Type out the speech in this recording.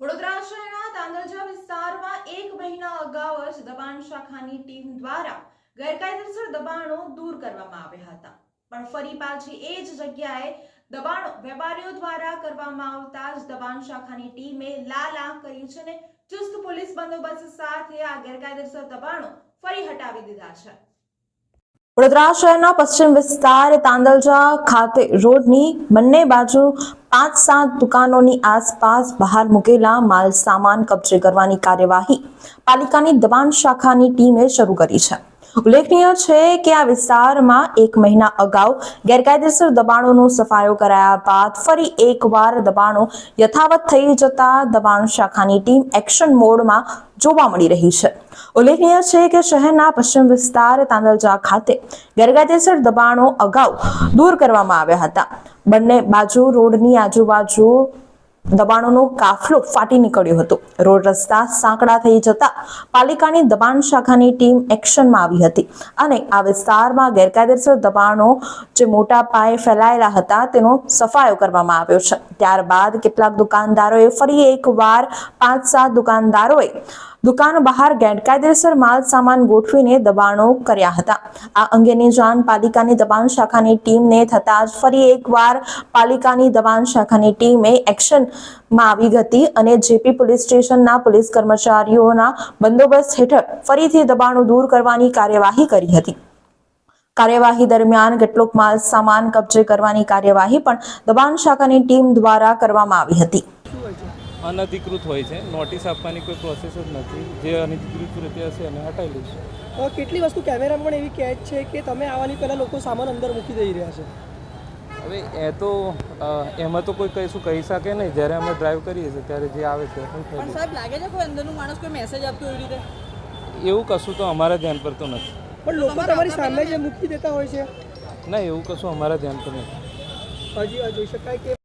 વડોદરા શહેરના તાંદલજા વિસ્તારમાં એક મહિના અગાઉ જ દબાણ શાખાની ટીમ દ્વારા ગેરકાયદેસર દબાણો દૂર કરવામાં આવ્યા હતા. પણ ફરી પાછી એ જ જગ્યાએ દબાણો વેપારીઓ દ્વારા કરવામાં આવતા જ દબાણ શાખાની ટીમે લાલ આંખ કરી છે ને ચુસ્ત પોલીસ બંદોબસ્ત સાથે આ ગેરકાયદેસર દબાણો ફરી હટાવી દીધા છે. વડોદરા શહેરના પશ્ચિમ વિસ્તાર તાંદલજા ખાતે રોડની બંને બાજુ પાંચ સાત દુકાનોની આસપાસ બહાર મૂકેલા માલ સામાન કબજે કરવાની કાર્યવાહી પાલિકાની દબાણ શાખાની ટીમે શરૂ કરી છે. ઉલ્લેખનીય છે કે આ વિસ્તારમાં એક મહિના અગાઉ ગેરકાયદેસર દબાણોનો સફાયો કરાયા બાદ ફરી એકવાર દબાણો યથાવત થઈ જતા દબાણ શાખાની ટીમ એક્શન મોડમાં જોવા મળી રહી છે. ઉલ્લેખનીય છે કે શહેરના પશ્ચિમ વિસ્તાર તાંદલજા ખાતે ગેરકાયદેસર દબાણો અગાઉ દૂર કરવામાં આવ્યા હતા. બંને બાજુ રોડની આજુબાજુ દબાણોનો કાફલો ફાટી નીકળ્યો હતો. રોડ રસ્તા સાંકડા થઈ જતા પાલિકાની દબાણ શાખાની ટીમ એક્શનમાં આવી હતી અને આ વિસ્તારમાં ગેરકાયદેસર દબાણો જે મોટા પાયે ફેલાયેલા હતા તેનો સફાયો કરવામાં આવ્યો છે. ત્યારબાદ કેટલાક દુકાનદારોએ ફરી એકવાર પાંચ સાત દુકાનદારોએ દુકાન બહાર ગેરકાયદેસર માલ સામાન ગોઠવીને દબાણો કર્યા હતા. આ અંગેની જાણ પાલિકાની દબાણ શાખાની ટીમને થતા જ ફરી એકવાર પાલિકાની દબાણ શાખાની ટીમે એક્શનમાં આવી હતી અને જેપી પોલીસ સ્ટેશનના પોલીસ કર્મચારીઓના બંદોબસ્ત હેઠળ ફરીથી દબાણો દૂર કરવાની કાર્યવાહી કરી હતી. કાર્યવાહી દરમિયાન કેટલોક માલ સામાન કબજે કરવાની કાર્યવાહી પણ દબાણ શાખાની ટીમ દ્વારા કરવામાં આવી હતી. અનધિકૃત હોય છે. નોટિસ આપવાની કોઈ પ્રોસેસ જ નથી. જે અનધિકૃત રીતે હશે એને હટાવી લઈશું. કેટલી વસ્તુ કેમેરામાં પણ એવી કેચ છે કે તમે આવવાની પહેલાં લોકો સામાન અંદર મૂકી દઈ રહ્યા છે? હવે એ તો એમાં તો કોઈ કહીશું કહી શકે નહીં. જ્યારે અમે ડ્રાઈવ કરીએ છીએ ત્યારે જે આવે છે પણ સાહેબ લાગે છે કોઈ અંદરનું માણસ કોઈ મેસેજ આપતું એવી રીતે? એવું કશું તો અમારા ધ્યાન પર તો નથી. પણ લોકો તમારી સામે જે મૂકી દેતા હોય છે. ના એવું કશું અમારા ધ્યાન પર નથી હજી આ જોઈ શકાય કે